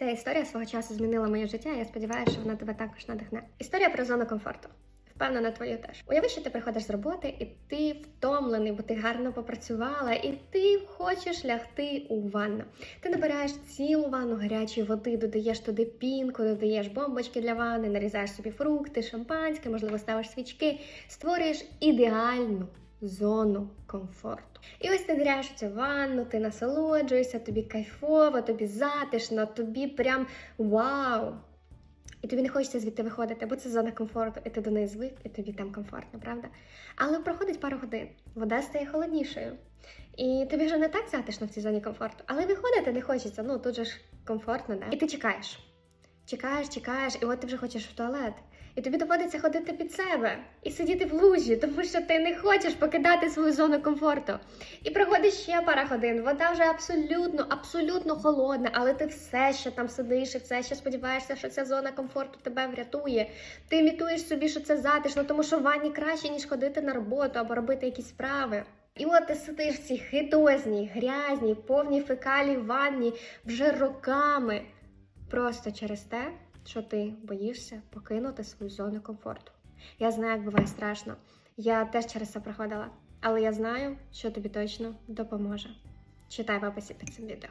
Та історія свого часу змінила моє життя, і я сподіваюся, що вона тебе також надихне. Історія про зону комфорту. Впевнена, твою теж. Уяви, що ти приходиш з роботи, і ти втомлений, бо ти гарно попрацювала, і ти хочеш лягти у ванну. Ти набираєш цілу ванну гарячої води, додаєш туди пінку, додаєш бомбочки для ванни, нарізаєш собі фрукти, шампанське, можливо, ставиш свічки, створюєш ідеальну зону комфорту. І ось ти у цю ванну, ти насолоджуєшся, тобі кайфово, тобі затишно, тобі прям вау. І тобі не хочеться звідти виходити, бо це зона комфорту, і ти до неї звик, і тобі там комфортно, правда? Але проходить пару годин, вода стає холоднішою. І тобі вже не так затишно в цій зоні комфорту, але виходити не хочеться. Ну тут же ж комфортно, да? І ти чекаєш. Чекаєш, чекаєш, і от ти вже хочеш в туалет. І тобі доводиться ходити під себе і сидіти в лужі, тому що ти не хочеш покидати свою зону комфорту. І проходить ще пара годин. Вода вже абсолютно, абсолютно холодна, але ти все ще там сидиш і все ще сподіваєшся, що ця зона комфорту тебе врятує. Ти імітуєш собі, що це затишно, тому що в ванні краще, ніж ходити на роботу або робити якісь справи. І от ти сидиш в цій хитозній, грязній, повній фекалій ванні вже роками. Просто через те, що ти боїшся покинути свою зону комфорту. Я знаю, як буває страшно. Я теж через це проходила, але я знаю, що тобі точно допоможе. Читай в описі під цим відео.